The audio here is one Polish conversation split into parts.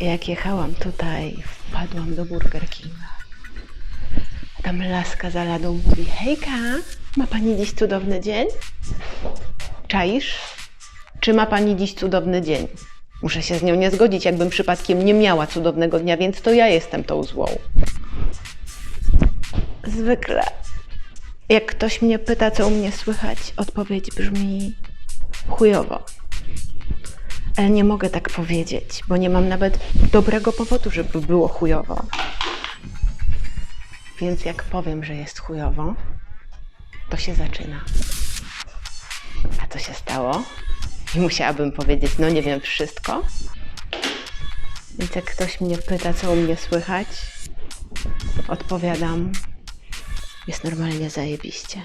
Jak jechałam tutaj, wpadłam do Burger Kinga. Tam laska za ladą mówi, hejka, ma pani dziś cudowny dzień? Czaisz? Czy ma pani dziś cudowny dzień? Muszę się z nią nie zgodzić, jakbym przypadkiem nie miała cudownego dnia, więc to ja jestem tą złą. Zwykle, jak ktoś mnie pyta, co u mnie słychać, odpowiedź brzmi chujowo. Nie mogę tak powiedzieć, bo nie mam nawet dobrego powodu, żeby było chujowo. Więc jak powiem, że jest chujowo, to się zaczyna. A co się stało? I musiałabym powiedzieć, no nie wiem wszystko. Więc jak ktoś mnie pyta, co u mnie słychać, odpowiadam, jest normalnie zajebiście.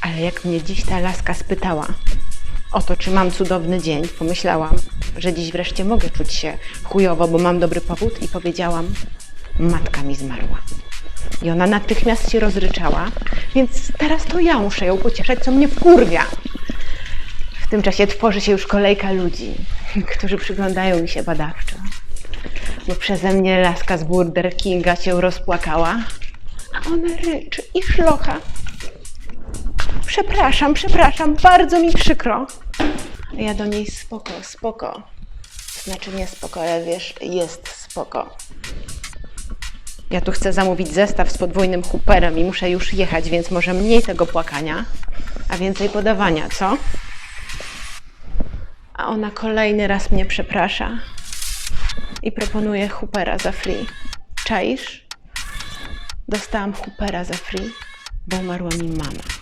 Ale jak mnie dziś ta laska spytała o to, czy mam cudowny dzień, pomyślałam, że dziś wreszcie mogę czuć się chujowo, bo mam dobry powód i powiedziałam, matka mi zmarła. I ona natychmiast się rozryczała, więc teraz to ja muszę ją pocieszać, co mnie wkurwia. W tym czasie tworzy się już kolejka ludzi, którzy przyglądają mi się badawczo. Bo przeze mnie laska z Burger Kinga się rozpłakała, a ona ryczy i szlocha. Przepraszam, przepraszam, bardzo mi przykro. Ja do niej spoko, spoko. Znaczy nie spoko, ale wiesz, jest spoko. Ja tu chcę zamówić zestaw z podwójnym huperem i muszę już jechać, więc może mniej tego płakania, a więcej podawania, co? A ona kolejny raz mnie przeprasza i proponuje hupera za free. Czaisz? Dostałam hupera za free, bo umarła mi mama.